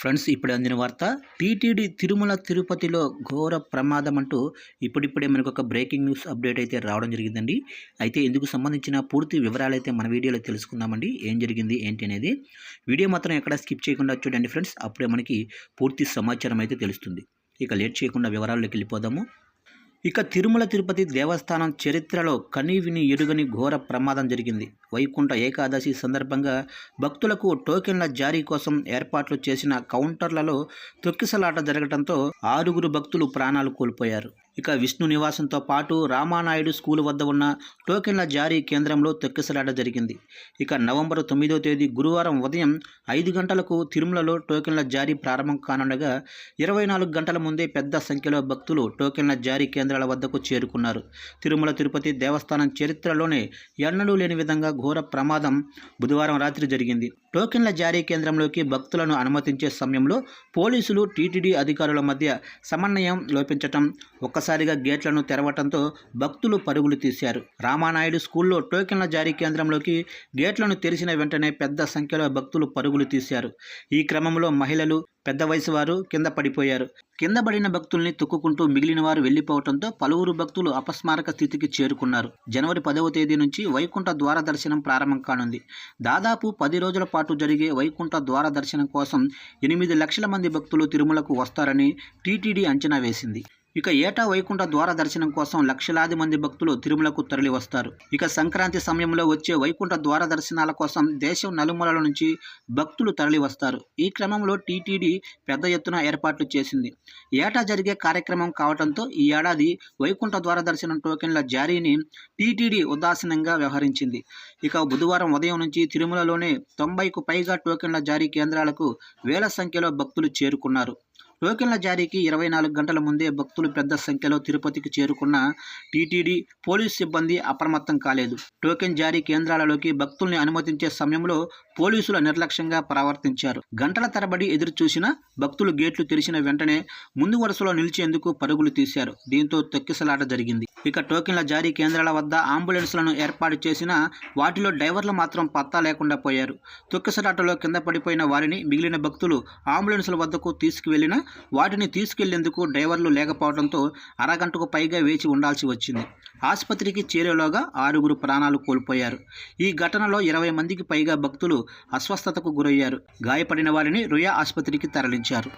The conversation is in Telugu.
ఫ్రెండ్స్ ఇప్పుడు అందిన వార్త టీటీడీ తిరుమల తిరుపతిలో ఘోర ప్రమాదం అంటూ ఇప్పుడిప్పుడే మనకు ఒక బ్రేకింగ్ న్యూస్ అప్డేట్ అయితే రావడం జరిగిందండి. అయితే ఇందుకు సంబంధించిన పూర్తి వివరాలు అయితే మన వీడియోలో తెలుసుకుందామండి. ఏం జరిగింది ఏంటి అనేది. వీడియో మాత్రం ఎక్కడ స్కిప్ చేయకుండా చూడండి ఫ్రెండ్స్. అప్పుడే మనకి పూర్తి సమాచారం అయితే తెలుస్తుంది. ఇక లేట్ చేయకుండా వివరాల్లోకి వెళ్ళిపోదాము. ఇక తిరుమల తిరుపతి దేవస్థానం చరిత్రలో కనీవిని ఎరుగని ఘోర ప్రమాదం జరిగింది. వైకుంఠ ఏకాదశి సందర్భంగా భక్తులకు టోకెన్ల జారీ కోసం ఏర్పాట్లు చేసిన కౌంటర్లలో తొక్కిసలాట జరగడంతో ఆరుగురు భక్తులు ప్రాణాలు కోల్పోయారు. ఇక విష్ణు నివాసంతో పాటు రామానాయుడు స్కూల్ వద్ద ఉన్న టోకెన్ల జారీ కేంద్రంలో తొక్కిసలాట జరిగింది. ఇక నవంబర్ తొమ్మిదో తేదీ గురువారం ఉదయం ఐదు గంటలకు తిరుమలలో టోకెన్ల జారీ ప్రారంభం కానుండగా ఇరవై నాలుగు గంటల ముందే పెద్ద సంఖ్యలో భక్తులు టోకెన్ల జారీ కేంద్రాల వద్దకు చేరుకున్నారు. తిరుమల తిరుపతి దేవస్థానం చరిత్రలోనే ఎన్నడూ లేని విధంగా ఘోర ప్రమాదం బుధవారం రాత్రి జరిగింది. టోకెన్ల జారీ కేంద్రంలోకి భక్తులను అనుమతించే సమయంలో పోలీసులు టీటీడీ అధికారుల మధ్య సమన్వయం లోపించటం ఒక్కసారిగా గేట్లను తెరవటంతో భక్తులు పరుగులు తీశారు. రామానాయుడు స్కూల్లో టోకెన్ల జారీ కేంద్రంలోకి గేట్లను తెరిచిన వెంటనే పెద్ద సంఖ్యలో భక్తులు పరుగులు తీశారు. ఈ క్రమంలో మహిళలు పెద్ద వయసు వారు కింద పడిపోయారు. కింద పడిన భక్తుల్ని తొక్కుకుంటూ మిగిలిన వారు వెళ్ళిపోవడంతో పలువురు భక్తులు అపస్మారక స్థితికి చేరుకున్నారు. జనవరి పదవ తేదీ నుంచి వైకుంఠ ద్వార దర్శనం ప్రారంభం కానుంది. దాదాపు పది రోజుల పాటు జరిగే వైకుంఠ ద్వార దర్శనం కోసం ఎనిమిది లక్షల మంది భక్తులు తిరుమలకు వస్తారని టీటీడీ అంచనా వేసింది. ఇక ఏటా వైకుంఠ ద్వార దర్శనం కోసం లక్షలాది మంది భక్తులు తిరుమలకు తరలి వస్తారు ఇక సంక్రాంతి సమయంలో వచ్చే వైకుంఠ ద్వార దర్శనాల కోసం దేశం నలుమూలల నుంచి భక్తులు తరలి వస్తారు ఈ క్రమంలో టీటీడీ పెద్ద ఎత్తున ఏర్పాట్లు చేసింది. ఏటా జరిగే కార్యక్రమం కావడంతో ఈ ఏడాది వైకుంఠ ద్వార దర్శనం టోకెన్ల జారీని టీటీడీ ఉదాసీనంగా వ్యవహరించింది. ఇక బుధవారం ఉదయం నుంచి తిరుమలలోనే తొంభైకు పైగా టోకెన్ల జారీ కేంద్రాలకు వేల సంఖ్యలో భక్తులు చేరుకున్నారు. టోకెన్ల జారీకి ఇరవై నాలుగు గంటల ముందే భక్తులు పెద్ద సంఖ్యలో తిరుపతికి చేరుకున్న టీటీడీ పోలీసు సిబ్బంది అప్రమత్తం కాలేదు. టోకెన్ జారీ కేంద్రాలలోకి భక్తుల్ని అనుమతించే సమయంలో పోలీసులు నిర్లక్ష్యంగా ప్రవర్తించారు. గంటల తరబడి ఎదురు చూసిన భక్తులు గేట్లు తెరిచిన వెంటనే ముందు వరుసలో నిలిచేందుకు పరుగులు తీశారు. దీంతో తొక్కిసలాట జరిగింది. ఇక టోకెన్ల జారీ కేంద్రాల వద్ద అంబులెన్స్లను ఏర్పాటు చేసిన వాటిలో డ్రైవర్లు మాత్రం పత్తా లేకుండా పోయారు. తొక్కిసలాటలో కింద పడిపోయిన వారిని మిగిలిన భక్తులు అంబులెన్సుల వద్దకు తీసుకువెళ్ళిన వాటిని తీసుకెళ్ళేందుకు డ్రైవర్లు లేకపోవడంతో అరగంటకు పైగా వేచి ఉండాల్సి వచ్చింది. ఆసుపత్రికి చేరేలోగా ఆరుగురు ప్రాణాలు కోల్పోయారు. ఈ ఘటనలో ఇరవై మందికి పైగా భక్తులు అస్వస్థతకు గురయ్యారు. గాయపడిన వారిని రుయా ఆసుపత్రికి తరలించారు.